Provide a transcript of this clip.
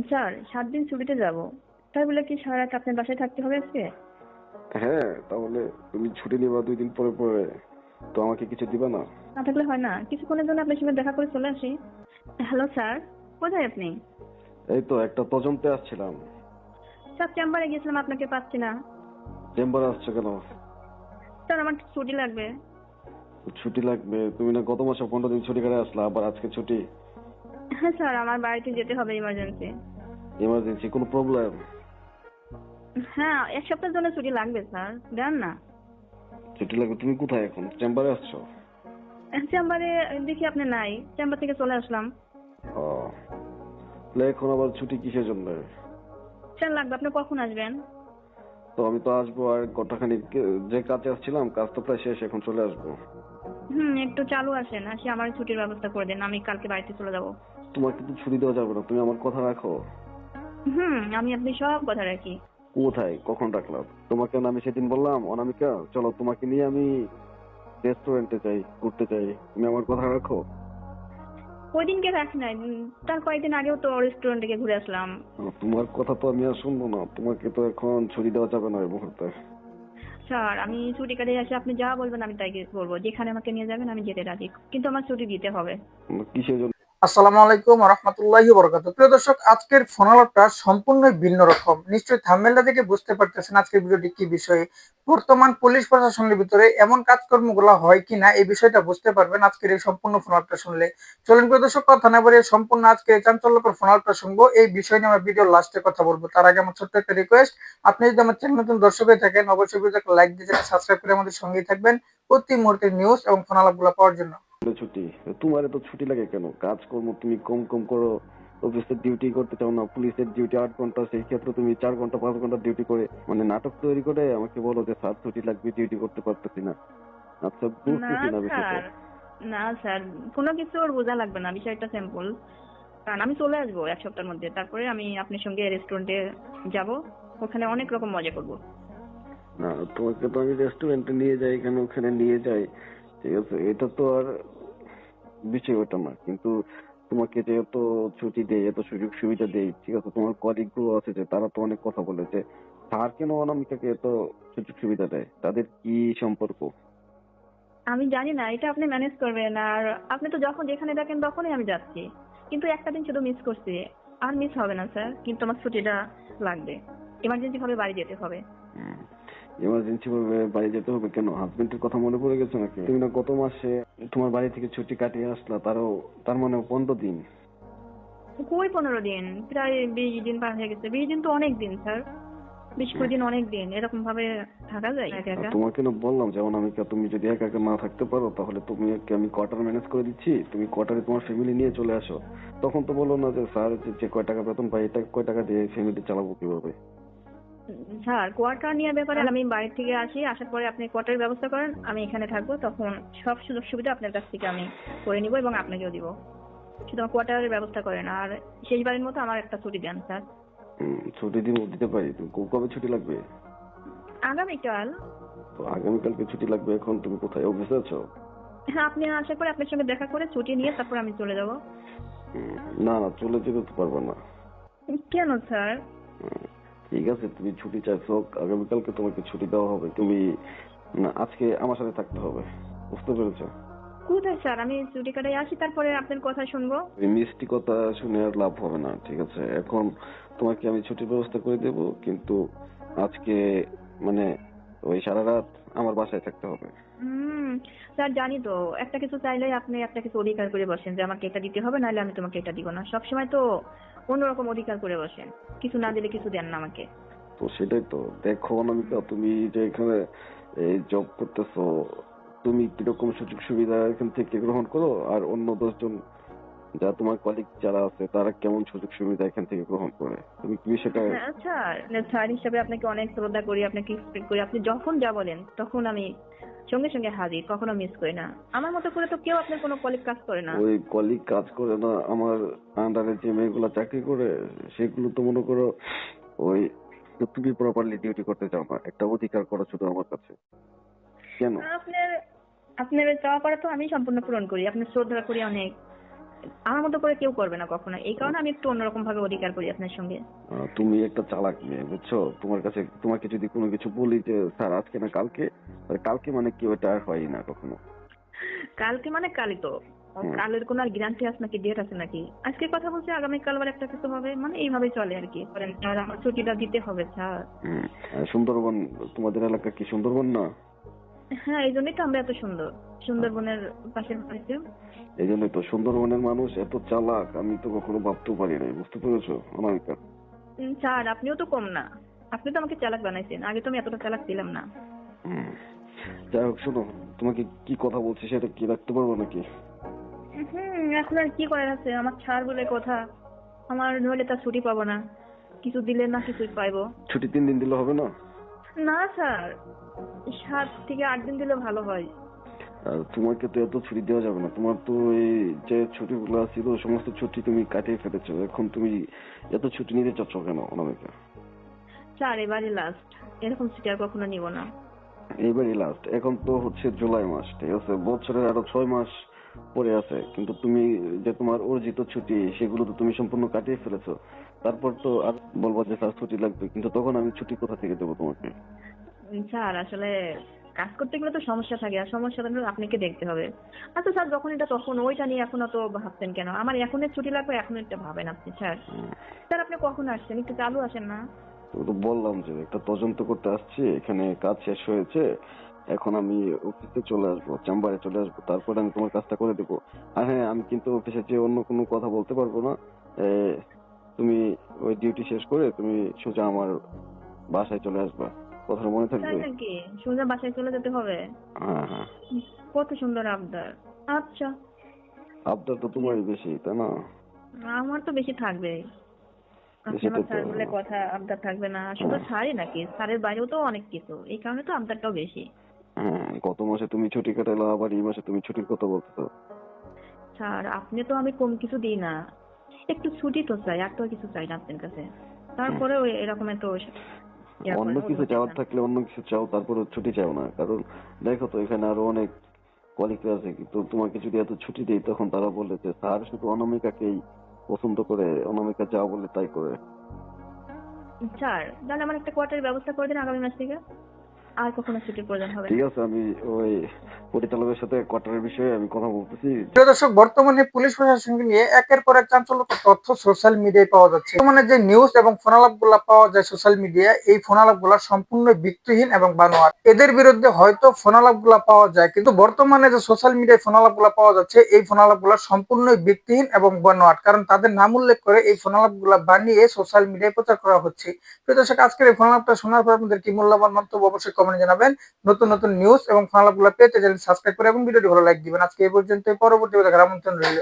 Sir সাত দিন ছুটিতে যাব। তাই বলে কি সারা রাত আপনার বাসায় থাকতে হবে আজকে? হ্যাঁ তাহলে তুমি ছুটি নিবা দুই দিন পরে পরে। তো আমাকে কিছু দিবা না? না থাকলে হয় না। কিছুক্ষণের জন্য আপনার সঙ্গে দেখা করে চলে আসি। হ্যালো স্যার কোথায় আপনি? এই তো একটা তদন্তে আসছিলাম। স্যার চেম্বারে গিয়েছিলাম আপনাকে পাচ্ছি না। চেম্বারে আসছো কেন? স্যার আমার ছুটি লাগবে। ছুটি লাগবে? তুমি না গত মাসে পনেরো দিন ছুটি করে আসলা আবার আজকে ছুটি? হ্যাঁ স্যার আমার বাড়িতে যেতে হবে ইমার্জেন্সি ইমার্জেন্সি কোনো প্রবলেম হ্যাঁ এক সপ্তাহের জন্য ছুটি লাগবে স্যার দেন না। ছুটি লাগবে তুমি কোথায় এখন? চেম্বারে আসছো? চেম্বারে দেখি আপনি নাই চেম্বার থেকে চলে আসলাম। ও তাহলে এখন আবার ছুটি কিসের জন্য? স্যার লাগবে আপনি কখন আসবেন? তো আমি তো আসব আর কটাখানি যে কাজে আসছিলাম কাজ তো প্রায় শেষ এখন চলে আসব। হুম একটু চালু আসেন আসি আমার ছুটির ব্যবস্থা করে দেন আমি কালকে বাড়িতে চলে যাব। তোমাকে তো ছুটি দেওয়া যাবে না তুমি আমার কথা রাখো। হুম আমি আপনি সব কথা রাখি। কোথায়? কখন রাখলাম? তোমাকে না আমি সেদিন বললাম অনামিকা চলো তোমাকে নিয়ে আমি রেস্টুরেন্টে যাই ঘুরতে যাই। তুমি আমার কথা রাখো? ওই দিনকে রাখি নাই তার কয়েকদিন আগেও তো রেস্টুরেন্টে গিয়ে ঘুরে আসলাম। তোমার কথা তো আমি আর শুনব না তোমাকে তো এখন ছুটি দেওয়া যাবে না এই মুহূর্তে। স্যার আমি ছুটি কাটে আসি আপনি যা বলবেন আমি তাই বলব। যেখানে আমাকে নিয়ে যাবেন আমি যেতে রাজি। কিন্তু আমার ছুটি দিতে হবে। কিসের জন্য আসসালামু আলাইকুম রহমতুল্লাহি বরকাত প্রিয় দর্শক, আজকের ফোন আলাপটা সম্পূর্ণ ভিন্ন রকম। নিশ্চয়ই থাম্বেলটা থেকে বুঝতে পারতেছেন আজকের ভিডিওটি কি বিষয়ে। বর্তমান পুলিশ প্রশাসনের ভিতরে এমন কাজকর্মগুলো হয় কিনা এই বিষয়টা বুঝতে পারবেন আজকের এই সম্পূর্ণ ফোন আলাপটা শুনলে। চলুন প্রিয় দর্শক, কথা না বলে সম্পূর্ণ আজকে চাঞ্চল্যকর ফোন আলাপটা শুনব। এই বিষয় নিয়ে আমরা ভিডিও লাস্টে কথা বলব। তার আগে আমার ছোট্ট একটা রিকোয়েস্ট আপনি যদি আমার চ্যানেল নতুন দর্শক হয়ে থাকেন, অবশ্যই ভিডিওটাকে লাইক দিয়ে সাবস্ক্রাইব করে আমাদের সঙ্গেই থাকবেন। প্রতি মুহূর্তের নিউজ এবং ফোন আলাপগুলো পাওয়ার জন্য। ছুটি। তোমার তো ছুটি লাগে কেন? কাজকর্ম তুমি কম কম করো অফিসের ডিউটি করতে চাও না পুলিশের ডিউটি আট ঘণ্টা সেই ক্ষেত্রে তুমি চার ঘণ্টা পাঁচ ঘণ্টা ডিউটি করে মানে নাটক তৈরি করে আমাকে বলো যে স্যার ছুটি লাগবে ডিউটি করতে পারতেছি না। আচ্ছা বুঝতেছি না বিষয়টা। না স্যার কোনো কিছু ওর বোঝা লাগবে না বিষয়টা সিম্পল কারণ আমি চলে আসব এক সপ্তাহের মধ্যে তারপরে আমি আপনার সঙ্গে রেস্টুরেন্টে যাব ওখানে অনেক রকম মজা করব। না তোমাকে তো আমি রেস্টুরেন্টে নিয়ে যাই এখানে ওখানে নিয়ে যাই। ঠিক আছে এটা তো আর বিষয় ওটা না কিন্তু তোমাকে যে এত ছুটি দেয় এত সুযোগ সুবিধা দেয় ঠিক আছে তোমার কলিগগুলো আছে যে তারা তো অনেক কথা বলে যে স্যার কেন অনামিকাকে এত সুযোগ সুবিধা দেয়? তাদের কি সম্পর্ক? আমি জানি না এটা আপনি ম্যানেজ করবেন আর আপনি তো যখন যেখানে দেখেন তখনই আমি যাচ্ছি। কিন্তু একটা দিন শুধু মিস করছি আর মিস হবে না স্যার। কিন্তু আমার ছুটিটা লাগবে। এমার্জেন্সি ভাবে বাড়ি যেতে হবে। এমার্জেন্সি ভাবে বাড়ি যেতে হবে কেন? হাজবেন্ডের কথা মনে পড়ে গেছে নাকি? তুমি না গত মাসে তোমার বাড়ি থেকে ছুটি কাটিয়ে আসলা তারও তার মানে পনেরো দিন। কই পনেরো দিন? প্রায় বিশ দিন পার হয়ে গেছে। বিশ দিন তো অনেক দিন স্যার। বিশ কুড়ি দিন অনেক দিন। এরকম ভাবে থাকা যায় একা একা? তোমাকে না বললাম যে অনামিকা তুমি যদি একা একা না থাকতে পারো তাহলে তুমি আমি কোয়ার্টার ম্যানেজ করে দিচ্ছি। তুমি কোয়ার্টারে তোমার ফ্যামিলি নিয়ে চলে আসো। তখন তো বলো না যে স্যার যে- যে কয় টাকা বেতন পাই এটা কয় টাকা দিয়ে ফ্যামিলি চালাবো কীভাবে? স্যার কোয়ার্টার নিয়ে ব্যাপারে আমি বাড়ি থেকে আসি আসার পরে আপনি কোয়ার্টারের ব্যবস্থা করেন আমি এখানে থাকব তখন সব সুযোগ সুবিধা আপনার কাছ থেকে আমি করে নিব এবং আপনাকেও দিব। শুধু আমার কোয়ার্টারের ব্যবস্থা করেন আর শেষবারের মতো আমার একটা ছুটি দেন স্যার। ছুটি দিন দিতে পারি কবে ছুটি লাগবে? আগামীকাল। তো আগামীকালকে ছুটি লাগবে এখন তুমি কোথায়? অফিসে আছো? হ্যাঁ আপনি আসার পরে আপনার সঙ্গে দেখা করে ছুটি নিয়ে তারপর আমি চলে যাব। না না চলে যেতে তো পারবে না। কেন স্যার? ঠিক আছে তুমি ছুটি চাইছো আগামীকালকে তোমাকে ছুটি দেওয়া হবে। তুমি না আজকে আমার সাথে থাকতে হবে। বুঝতে পেরেছ? কোথায় স্যার? আমি ছুটি কাটাই আসি তারপরে আপনার কথা শুনব। এই মিষ্টি কথা শুনে আর লাভ হবে না ঠিক আছে? এখন তোমাকে আমি ছুটির ব্যবস্থা করে দেব কিন্তু আজকে মানে ওই সারা রাত আমার বাসায় থাকতে হবে। হুম স্যার জানি তো। একটা কিছু চাইলে আপনি একটা কিছু অধিকার করে বসেন যে আমাকে এটা দিতে হবে নাহলে আমি তোমাকে এটা দিব না। সবসময় তো অন্যরকম অধিকার করে বসেন। কিছু না দিলে কিছু দেন না আমাকে। তো সেটাই তো। দেখো অনামিকা তুমি যে এখানে এই জব করতেছো তুমি কীরকম সুযোগ সুবিধা এখান থেকে গ্রহণ করো? আর অন্য দশজন যা তোমার কলিগ যারা আছে তারা কেমন সুযোগ সুবিধা এখান থেকে গ্রহণ করে? তুমি কি সেটা হ্যাঁ স্যার স্যার হিসাবে আপনাকে অনেক শ্রদ্ধা করি আপনাকে রেসপেক্ট করি। আপনি যখন যা বলেন তখন আমি সঙ্গে সঙ্গে হাজির কখনো মিস করি না। আমার মতো করে তো কেউ আপনার কোনো কলিগ কাজ করে না। ওই কলিগ কাজ করে না আমার আন্ডারে যে মেয়েগুলো চাকরি করে সেগুলো তো মনে করো ওই তুমি প্রপারলি ডিউটি করতে চাও না একটা অধিকার করো শুধু আমার কাছে। কেন? আপনার আপনার চাওয়া পারা তো আমি সম্পূর্ণ পূরণ করি আপনার শ্রদ্ধা করি অনেক। আমার মতো করে কেউ করবে না কখনো। এই কারণে আমি একটু অন্যরকম ভাবে অধিকার করি আপনার সঙ্গে। তুমি একটা চালাক মেয়ে বুঝছ? তোমার কাছে তোমাকে যদি কোনো কিছু বলি যে স্যার আজকে না কালকে? কালকে মানে কি ওটা আর হয় না কখনো। কালকে মানে কালই তো। কালের কোনো আর গ্যারান্টি আছে নাকি ডেট আছে নাকি? আজকে কথা বলছি আগামীকাল আবার একটা কিছু হবে মানে এইভাবে চলে আর কি। আমার ছুটিটা দিতে হবে স্যার। সুন্দরবন তোমাদের এলাকা কি সুন্দরবন না? হ্যাঁ এই জন্যই তো আমরা এত সুন্দর। সুন্দরবনের পাশের বাড়িতে। এই জন্যই তো সুন্দরবনের মানুষ এত চালাক আমি তো কখনো ভাবতেও পারি নাই বুঝতে পেরেছ? অনামিকা। স্যার আপনিও তো কম না। আপনি তো আমাকে চালাক বানাইছেন আগে তো আমি এতটা চালাক ছিলাম না। যাই হোক শোনো তোমাকে কি কথা বলছি সেটা কি রাখতে পারব নাকি? হুম এখন আর কি করার আছে? আমার ছাড় বলে কথা। আমার নইলে তার ছুটি পাবো না। কিছু দিলে না কিছুই পাইবো। ছুটি তিন দিন দিলে হবে না? না স্যার সাত থেকে আট দিন দিলে ভালো হয়। আর তোমাকে তো এত ছুটি দেওয়া যাবে না। তোমার তো এই যে ছুটিগুলো ছিল সমস্ত ছুটি তুমি কাটিয়ে ফেলেছো। এখন তুমি এত ছুটি নিতে চাচ্ছ কেন অনামিকা? স্যার এবারে লাস্ট এরকম ছুটি আর কখনো নিব না। এইবারই লাস্ট এখন তো হচ্ছে জুলাই মাস ঠিক আছে? বছরের আরও ছয় মাস পরে আছে। কিন্তু তুমি যে তোমার অর্জিত ছুটি সেগুলো তো তুমি সম্পূর্ণ কাটিয়ে ফেলেছো। তারপর তো আর বলব যে স্যার ছুটি লাগবে কিন্তু তখন আমি ছুটি কোথা থেকে দেবো তোমাকে? স্যার আসলে কাজ করতে গেলে তো সমস্যা থাকে আর সমস্যাটা হলো আপনাকে দেখতে হবে। আচ্ছা স্যার যখন এটা তখন ওইটা নিয়ে এখনও তো ভাবছেন কেন? আমার এখনের ছুটি লাগবে এখন এটা ভাবেন আপনি স্যার। স্যার আপনি কখন আসছেন? একটু চালু আসেন না। তো বললাম যে একটা তদন্ত করতে আসছি এখানে কাজ শেষ হয়েছে এখন আমি অফিসে চলে আসব চেম্বারে চলে আসব তারপরে আমি তোমার কাজটা করে দেবো। আর হ্যাঁ আমি কিন্তু অফিসে যে অন্য কোনো কথা বলতে পারব না। তুমি ওই ডিউটি শেষ করে তুমি সোজা আমার বাসায় চলে আসবা। কথাটা মনে থাকবে? নাকি? সোজা বাসায় চলে যেতে হবে? হ্যাঁ হ্যাঁ। কত সুন্দর আবদার। আচ্ছা। আবদার তো তোমারই বেশি তাই না? আমার তো বেশি থাকবে। স্যার বলে কথা আবদার থাকবে না। শুধু স্যারই নাকি? স্যারের বাইরেও তো অনেক কিছু। এই কারণে তো আবদারটাও বেশি। হ্যাঁ গত মাসে তুমি ছুটি কাটাইলা আবার এই মাসে তুমি ছুটির কথা বলতেছো। স্যার আপনি তো আমি কম কিছু দিই না। একটু ছুটি তো চাই আর তো কিছু চাই না আপনার কাছে। তারপরে ওই এরকম এত অন্য কিছু চাওয়ার। থাকলে অন্য কিছু চাও তারপরে ছুটি চাও না। কারণ দেখো তো এখানে আরও অনেক কলিগ আছে। কিন্তু তোমাকে যদি এত ছুটি দেই তখন তারা বলে যে স্যার শুধু অনামিকাকেই পছন্দ করে অনামিকা যা বলে তাই করে। স্যার তাহলে আমার একটা কোয়ার্টারের ব্যবস্থা করে দিন আগামী মাস থেকে। আর কখনো ছুটির প্রয়োজন হবে ঠিক আছে আমি ওই পরিচালকের সাথে কোয়ার্টারের বিষয়ে আমি কথা বলতেছি। প্রিয় দর্শক বর্তমানে পুলিশ প্রশাসনকে নিয়ে একের পর এক চাঞ্চল্যকর তথ্য সোশ্যাল মিডিয়ায় পাওয়া যাচ্ছে। বর্তমানে যে নিউজ এবং ফোনালাপগুলা পাওয়া যায় সোশ্যাল মিডিয়ায় এই ফোনালাপগুলা সম্পূর্ণ ভিত্তিহীন এবং বানোয়ার এদের বিরুদ্ধে হয়তো ফোনালাপগুলা পাওয়া যায় কিন্তু বর্তমানে যে সোশ্যাল মিডিয়ায় ফোনালাপগুলা পাওয়া যাচ্ছে এই ফোনালাপগুলা সম্পূর্ণ ভিত্তিহীন এবং বানোয়ার কারণ তাদের নাম উল্লেখ করে এই ফোনালাপগুলা বানিয়ে সোশ্যাল মিডিয়ায় প্রচার করা হচ্ছে। প্রিয় দর্শক আজকের এই ফোনালাপটা শোনার পর আপনাদের কি মূল্যবান মন্তব্য অবশ্যই কমেন্ট জানাবেন। নতুন নতুন নিউজ এবং ফোনালাপগুলা পেতে চ্যানেল সাবস্ক্রাইব করে এবং ভিডিওটি ভালো লাইক দিবেন। আজকে এই পর্যন্ত পরবর্তী দেখার আমন্ত্রণ রইল।